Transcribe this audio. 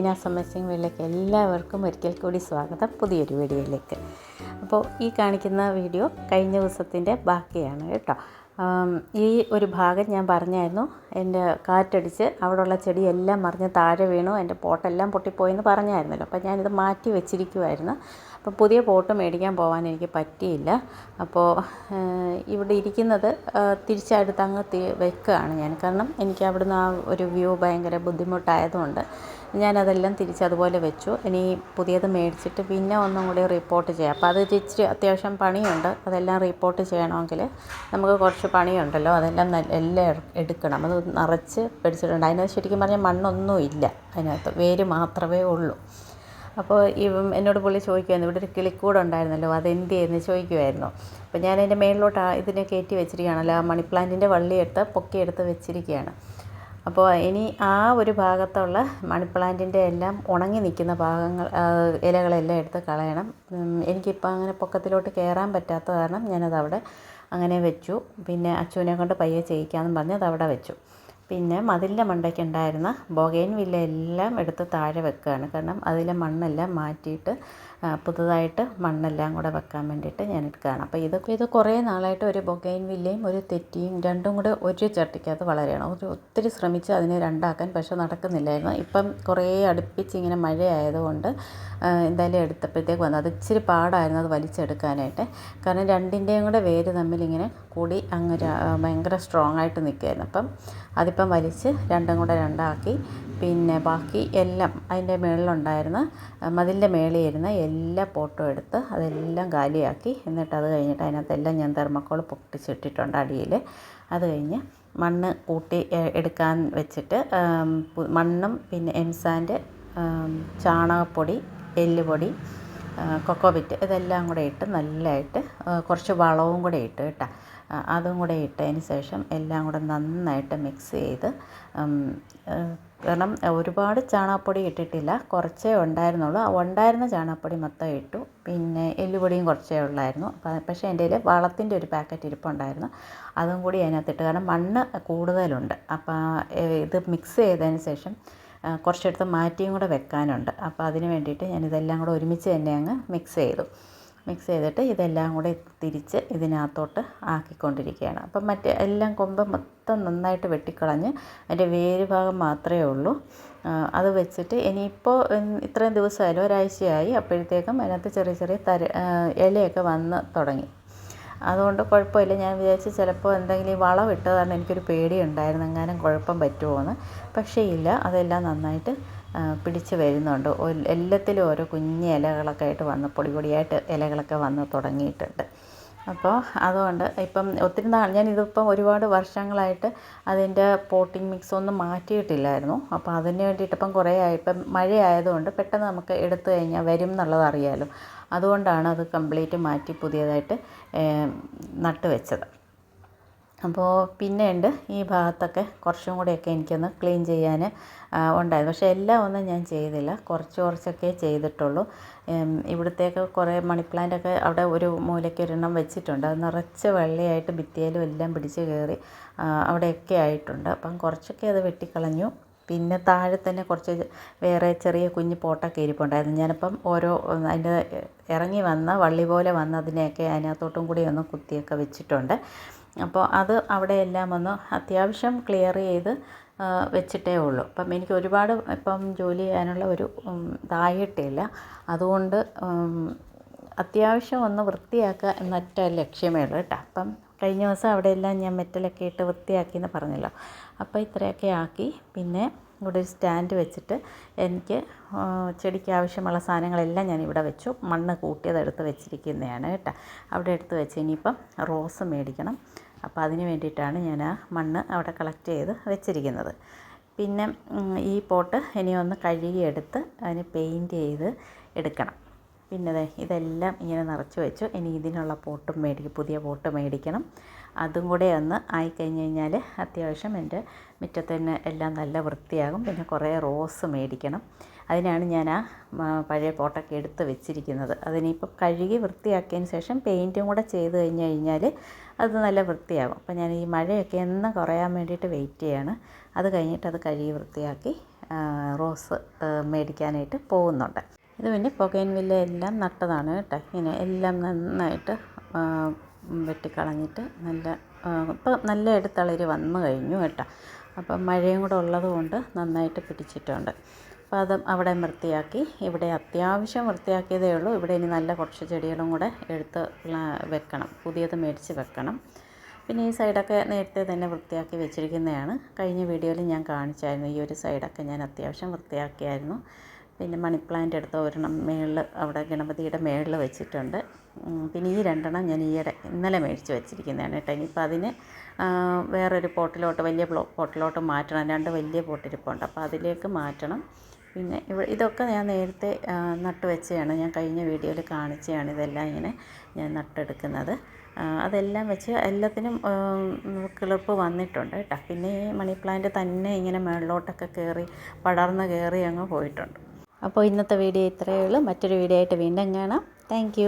മീനാസ് amazing വീട്ടിലേക്ക് എല്ലാവർക്കും ഒരിക്കൽ കൂടി സ്വാഗതം പുതിയൊരു വീഡിയോയിലേക്ക്. അപ്പോൾ ഈ കാണിക്കുന്ന വീഡിയോ കഴിഞ്ഞ ദിവസത്തിന്റെ ബാക്കിയാണ് കേട്ടോ. ഈ ഒരു ഭാഗം ഞാൻ പറഞ്ഞായിരുന്നു എന്റെ കാറ്റടിച്ച് അവിടെയുള്ള ചെടിയെല്ലാം മറിഞ്ഞ് താഴെ വീണു എന്റെ പോട്ടെല്ലാം പൊട്ടിപ്പോയെന്ന് പറഞ്ഞായിരുന്നല്ലോ. അപ്പോൾ ഞാനിത് മാറ്റി വെച്ചിരിക്കുമായിരുന്നു അപ്പോൾ പുതിയ പോട്ട് മേടിക്കാൻ പോകാൻ എനിക്ക് പറ്റിയില്ല. അപ്പോൾ ഇവിടെ ഇരിക്കുന്നത് തിരിച്ചടുത്ത് അങ്ങ് വെക്കുകയാണ് ഞാൻ. കാരണം എനിക്ക് അവിടുന്ന് ആ ഒരു വ്യൂ ഭയങ്കര ബുദ്ധിമുട്ടായതുകൊണ്ട് ഞാനതെല്ലാം തിരിച്ച് അതുപോലെ വെച്ചു. ഇനി പുതിയത് മേടിച്ചിട്ട് പിന്നെ ഒന്നും കൂടി റിപ്പോർട്ട് ചെയ്യാം. അപ്പോൾ അത് ഇച്ചിരി അത്യാവശ്യം പണിയുണ്ട്. അതെല്ലാം റിപ്പോർട്ട് ചെയ്യണമെങ്കിൽ നമുക്ക് കുറച്ച് പണിയുണ്ടല്ലോ. അതെല്ലാം എല്ലാം എടുക്കണം. അത് നിറച്ച് പിടിച്ചിട്ടുണ്ട്. അതിനകത്ത് ശരിക്കും പറഞ്ഞാൽ മണ്ണൊന്നും ഇല്ല അതിനകത്ത് വേര് മാത്രമേ ഉള്ളൂ. അപ്പോൾ ഈ എന്നോട് പുള്ളി ചോദിക്കുമായിരുന്നു ഇവിടെ ഒരു കിളിക്കൂട് ഉണ്ടായിരുന്നല്ലോ അതെന്ത് ചെയ്യുന്നു ചോദിക്കുമായിരുന്നു അപ്പോൾ ഞാൻ അതിന്റെ മേളിലോട്ട് ഇതിനെ കയറ്റി വെച്ചിരിക്കുകയാണല്ലോ ആ മണി പ്ലാന്റിന്റെ വള്ളിയെടുത്ത് പൊക്കിയെടുത്ത് വെച്ചിരിക്കുകയാണ്. അപ്പോൾ ഇനി ആ ഒരു ഭാഗത്തുള്ള മണി പ്ലാന്റിന്റെ എല്ലാം ഉണങ്ങി നിൽക്കുന്ന ഭാഗങ്ങൾ ഇലകളെല്ലാം എടുത്ത് കളയണം. എനിക്കിപ്പോൾ അങ്ങനെ പൊക്കത്തിലോട്ട് കയറാൻ പറ്റാത്ത കാരണം ഞാനത് അവിടെ അങ്ങനെ വെച്ചു. പിന്നെ അച്ചുവിനെ കൊണ്ട് പയ്യെ ചെയ്യിക്കാമെന്ന് പറഞ്ഞ് അത് അവിടെ വെച്ചു. പിന്നെ മതിലിന്റെ മണ്ടയ്ക്കുണ്ടായിരുന്ന ബൊഗൈൻ വില്ല എല്ലാം എടുത്ത് താഴെ വെക്കുകയാണ്. കാരണം അതിലെ മണ്ണെല്ലാം മാറ്റിയിട്ട് പുതുതായിട്ട് മണ്ണെല്ലാം കൂടെ വെക്കാൻ വേണ്ടിയിട്ട് ഞാൻ എടുക്കുകയാണ് അപ്പോൾ ഇതൊക്കെ ഇത് കുറേ നാളായിട്ട് ഒരു ബൊഗൈൻ വില്ലയും ഒരു തെറ്റിയും രണ്ടും കൂടെ ഒരു ചട്ടിക്കകത്ത് വളരെയാണ് ഒരു ഒത്തിരി ശ്രമിച്ച് അതിനെ രണ്ടാക്കാൻ പക്ഷെ നടക്കുന്നില്ലായിരുന്നു. ഇപ്പം കുറേ അടുപ്പിച്ച് ഇങ്ങനെ മഴയായതുകൊണ്ട് എന്തായാലും എടുത്തപ്പോഴത്തേക്ക് വന്നു. അത് ഇച്ചിരി പാടായിരുന്നു അത് വലിച്ചെടുക്കാനായിട്ട്. കാരണം രണ്ടിന്റെയും കൂടെ വേര് തമ്മിൽ ഇങ്ങനെ കൂടി അങ്ങ് ഭയങ്കര സ്ട്രോങ് ആയിട്ട് നിൽക്കുകയായിരുന്നു. അപ്പം അതിപ്പം വലിച്ച് രണ്ടും കൂടെ രണ്ടാക്കി. പിന്നെ ബാക്കി എല്ലാം അതിന്റെ മുകളിലുണ്ടായിരുന്ന മതിലിന്റെ മേളിൽ ഇരുന്ന എല്ലാ പോട്ടും എടുത്ത് അതെല്ലാം കാലിയാക്കി. എന്നിട്ട് അത് കഴിഞ്ഞിട്ട് അതിനകത്തെല്ലാം ഞാൻ തെർമക്കോൾ പൊട്ടിച്ചിട്ടിട്ടുണ്ട് അടിയിൽ. അത് കഴിഞ്ഞ് മണ്ണ് കൂട്ടി എടുക്കാൻ വെച്ചിട്ട് മണ്ണും പിന്നെ എംസാന്റെ ചാണകപ്പൊടി എല്ലുപൊടി കൊക്കോ കൊക്കോബിറ്റ് ഇതെല്ലാം കൂടെ ഇട്ട് നല്ലതായിട്ട് കുറച്ച് വളവും കൂടെ ഇട്ട് കേട്ടോ. അതും കൂടെ ഇട്ടതിന് ശേഷം എല്ലാം കൂടെ നന്നായിട്ട് മിക്സ് ചെയ്ത് കാരണം ഒരുപാട് ചാണകപ്പൊടി ഇട്ടിട്ടില്ല കുറച്ചേ ഉണ്ടായിരുന്നുള്ളൂ. ഉണ്ടായിരുന്ന ചാണകപ്പൊടി മൊത്തം ഇട്ടു. പിന്നെ എല്ലുപൊടിയും കുറച്ചേ ഉള്ളായിരുന്നു. പക്ഷേ എന്റെ കയ്യിൽ വളത്തിന്റെ ഒരു പാക്കറ്റ് ഇരിപ്പുണ്ടായിരുന്നു. അതും കൂടി അതിനകത്തിട്ട് കാരണം മണ്ണ് കൂടുതലുണ്ട്. അപ്പോൾ ഇത് മിക്സ് ചെയ്തതിന് ശേഷം കുറച്ചെടുത്ത് മാറ്റിയും കൂടെ വെക്കാനുണ്ട്. അപ്പോൾ അതിന് വേണ്ടിയിട്ട് ഞാൻ ഇതെല്ലാം കൂടെ ഒരുമിച്ച് തന്നെ അങ്ങ് മിക്സ് ചെയ്തു. മിക്സ് ചെയ്തിട്ട് ഇതെല്ലാം കൂടെ തിരിച്ച് ഇതിനകത്തോട്ട് ആക്കിക്കൊണ്ടിരിക്കുകയാണ്. അപ്പം മറ്റേ എല്ലാം കൊമ്പ് മൊത്തം നന്നായിട്ട് വെട്ടിക്കളഞ്ഞ് അതിന്റെ വേര് ഭാഗം മാത്രമേ ഉള്ളൂ. അത് വെച്ചിട്ട് ഇനിയിപ്പോൾ ഇത്രയും ദിവസമായാലും ഒരാഴ്ചയായി അപ്പോഴത്തേക്കും അതിനകത്ത് ചെറിയ ചെറിയ തര ഇലയൊക്കെ വന്ന് തുടങ്ങി. അതുകൊണ്ട് കുഴപ്പമില്ല. ഞാൻ വിചാരിച്ച് ചിലപ്പോൾ എന്തെങ്കിലും വളം ഇട്ടതാണ് എനിക്കൊരു പേടിയുണ്ടായിരുന്നു. എങ്ങാനും കുഴപ്പം പറ്റുമോ എന്ന് പക്ഷേ ഇല്ല. അതെല്ലാം നന്നായിട്ട് പിടിച്ച് വരുന്നുണ്ട്. എല്ലാത്തിലും ഓരോ കുഞ്ഞ് ഇലകളൊക്കെ ആയിട്ട് വന്ന് പൊടി പൊടിയായിട്ട് ഇലകളൊക്കെ വന്ന് തുടങ്ങിയിട്ടുണ്ട്. അപ്പോൾ അതുകൊണ്ട് ഇപ്പം ഒത്തിരി നാൾ ഞാനിതിപ്പം ഒരുപാട് വർഷങ്ങളായിട്ട് അതിന്റെ പോട്ടിംഗ് മിക്സ് ഒന്നും മാറ്റിയിട്ടില്ലായിരുന്നു. അപ്പോൾ അതിന് വേണ്ടിയിട്ട് ഇപ്പം കുറേ ആയി ഇപ്പം മഴയായതുകൊണ്ട് പെട്ടെന്ന് നമുക്ക് എടുത്തു കഴിഞ്ഞാൽ വരും എന്നുള്ളത് അറിയാമല്ലോ അതുകൊണ്ടാണ് അത് കംപ്ലീറ്റ് മാറ്റി പുതിയതായിട്ട് നട്ടുവെച്ചത്. വെച്ചത് അപ്പോൾ പിന്നെ ഉണ്ട് ഈ ഭാഗത്തൊക്കെ കുറച്ചും കൂടെയൊക്കെ എനിക്കൊന്ന് ക്ലീൻ ചെയ്യാൻ ഉണ്ടായത് പക്ഷേ എല്ലാം ഒന്നും ഞാൻ ചെയ്തില്ല. കുറച്ച് കുറച്ചൊക്കെ ചെയ്തിട്ടുള്ളൂ. ഇവിടുത്തേക്ക് കുറേ മണി പ്ലാന്റൊക്കെ അവിടെ ഒരു മൂലയ്ക്ക് ഒരെണ്ണം വെച്ചിട്ടുണ്ട്. അത് നിറച്ച് വെള്ളയായിട്ട് ഭിത്തിയിലും എല്ലാം പിടിച്ച് കയറി അവിടെയൊക്കെ ആയിട്ടുണ്ട്. അപ്പം കുറച്ചൊക്കെ അത് വെട്ടിക്കളഞ്ഞു. പിന്നെ താഴെ തന്നെ കുറച്ച് വേറെ ചെറിയ കുഞ്ഞ് പോട്ടൊക്കെ ഇരിപ്പുണ്ടായിരുന്നു. ഞാനിപ്പം ഓരോ അതിന്റെ ഇറങ്ങി വന്ന വള്ളി പോലെ വന്ന അതിനെയൊക്കെ അതിനകത്തോട്ടും കൂടി ഒന്ന് കുത്തിയൊക്കെ വെച്ചിട്ടുണ്ട്. അപ്പോൾ അത് അവിടെ എല്ലാം ഒന്ന് അത്യാവശ്യം ക്ലിയർ ചെയ്ത് വെച്ചിട്ടേ ഉള്ളൂ. അപ്പം എനിക്ക് ഒരുപാട് ഇപ്പം ജോലി ചെയ്യാനുള്ള ഒരു ഇതായിട്ടില്ല. അതുകൊണ്ട് അത്യാവശ്യം ഒന്ന് വൃത്തിയാക്കുക എന്നൊറ്റ ലക്ഷ്യമേ ഉള്ളൂ കേട്ടോ. അപ്പം കഴിഞ്ഞ ദിവസം അവിടെ എല്ലാം ഞാൻ മെറ്റലൊക്കെ ഇട്ട് വൃത്തിയാക്കി എന്ന് പറഞ്ഞല്ലോ. അപ്പോൾ ഇത്രയൊക്കെ ആക്കി. പിന്നെ ഇവിടെ ഒരു സ്റ്റാൻഡ് വെച്ചിട്ട് എനിക്ക് ചെടിക്ക് ആവശ്യമുള്ള സാധനങ്ങളെല്ലാം ഞാൻ ഇവിടെ വെച്ചു. മണ്ണ് കൂട്ടിയത് എടുത്ത് വെച്ചിരിക്കുന്നതാണ് കേട്ടോ. അവിടെ എടുത്ത് വെച്ച് ഇനിയിപ്പം റോസ് മേടിക്കണം. അപ്പോൾ അതിന് വേണ്ടിയിട്ടാണ് ഞാൻ ആ മണ്ണ് അവിടെ കളക്ട് ചെയ്ത് വെച്ചിരിക്കുന്നത്. പിന്നെ ഈ പോട്ട് ഇനി ഒന്ന് കഴുകിയെടുത്ത് അതിന് പെയിന്റ് ചെയ്ത് എടുക്കണം. പിന്നെ ഇതെല്ലാം ഇങ്ങനെ നിറച്ച് വെച്ചു. ഇനി ഇതിനുള്ള പോട്ടും മേടിക്കും പുതിയ പോട്ട് മേടിക്കണം. അതും കൂടെ ഒന്ന് ആയിക്കഴിഞ്ഞ് കഴിഞ്ഞാൽ അത്യാവശ്യം എന്റെ മുറ്റത്ത് തന്നെ എല്ലാം നല്ല വൃത്തിയാകും. പിന്നെ കുറേ റോസ് മേടിക്കണം. അതിനാണ് ഞാൻ ആ പഴയ പോട്ടൊക്കെ എടുത്ത് വെച്ചിരിക്കുന്നത്. അതിനിപ്പം കഴുകി വൃത്തിയാക്കിയതിന് ശേഷം പെയിന്റും കൂടെ ചെയ്ത് കഴിഞ്ഞ് കഴിഞ്ഞാൽ അത് നല്ല വൃത്തിയാകും. അപ്പം ഞാൻ ഈ മഴയൊക്കെ ഒന്ന് കുറയാൻ വേണ്ടിയിട്ട് വെയിറ്റ് ചെയ്യാണ്. അത് കഴിഞ്ഞിട്ട് അത് കഴുകി വൃത്തിയാക്കി റോസ് മേടിക്കാനായിട്ട് പോകുന്നുണ്ട്. ഇത് പിന്നെ പുകയിൻവില്ല എല്ലാം നട്ടതാണ് കേട്ടോ. ഇങ്ങനെ എല്ലാം നന്നായിട്ട് വെട്ടിക്കളഞ്ഞിട്ട് നല്ല ഇപ്പോൾ നല്ല ഇടത്തളിര് വന്നു കഴിഞ്ഞു കേട്ടോ. അപ്പം മഴയും കൂടെ ഉള്ളത് കൊണ്ട് നന്നായിട്ട് പിടിച്ചിട്ടുണ്ട്. അപ്പോൾ അത് അവിടെ വൃത്തിയാക്കി ഇവിടെ അത്യാവശ്യം വൃത്തിയാക്കിയതേ ഉള്ളൂ. ഇവിടെ ഇനി നല്ല കുറച്ച് ചെടികളും കൂടെ എടുത്ത് വെക്കണം. പുതിയത് മേടിച്ച് വെക്കണം. പിന്നെ ഈ സൈഡൊക്കെ നേരത്തെ തന്നെ വൃത്തിയാക്കി വെച്ചിരിക്കുന്നതാണ്. കഴിഞ്ഞ വീഡിയോയിൽ ഞാൻ കാണിച്ചായിരുന്നു ഈ ഒരു സൈഡൊക്കെ ഞാൻ അത്യാവശ്യം വൃത്തിയാക്കിയായിരുന്നു. പിന്നെ മണി പ്ലാന്റ് എടുത്ത ഒരെണ്ണം മേളിൽ അവിടെ ഗണപതിയുടെ മേളിൽ വെച്ചിട്ടുണ്ട്. പിന്നെ ഈ രണ്ടെണ്ണം ഞാൻ ഈയിടെ ഇന്നലെ മേടിച്ച് വെച്ചിരിക്കുന്നതാണ് കേട്ടോ. ഇനിയിപ്പോൾ അതിന് വേറൊരു പോട്ടിലോട്ട് വലിയ പോട്ടിലോട്ട് മാറ്റണം. രണ്ട് വലിയ പോട്ടിരിപ്പുണ്ട്. അപ്പോൾ അതിലേക്ക് മാറ്റണം. പിന്നെ ഇവ ഇതൊക്കെ ഞാൻ നേരത്തെ നട്ട് വെച്ചതാണ്. ഞാൻ കഴിഞ്ഞ വീഡിയോയിൽ കാണിച്ചതാണ് ഇതെല്ലാം ഇങ്ങനെ ഞാൻ നട്ടെടുക്കുന്നത്. അതെല്ലാം വെച്ച് എല്ലാത്തിനും കിളിർപ്പ് വന്നിട്ടുണ്ട് കേട്ടോ. പിന്നെ ഈ മണി പ്ലാന്റ് തന്നെ ഇങ്ങനെ മുകളിലോട്ടൊക്കെ കയറി പടർന്ന് കയറി അങ്ങ് പോയിട്ടുണ്ട്. അപ്പോൾ ഇന്നത്തെ വീഡിയോ ഇത്രയേ ഉള്ളൂ. മറ്റൊരു വീഡിയോ ആയിട്ട് വീണ്ടും കാണാം. താങ്ക്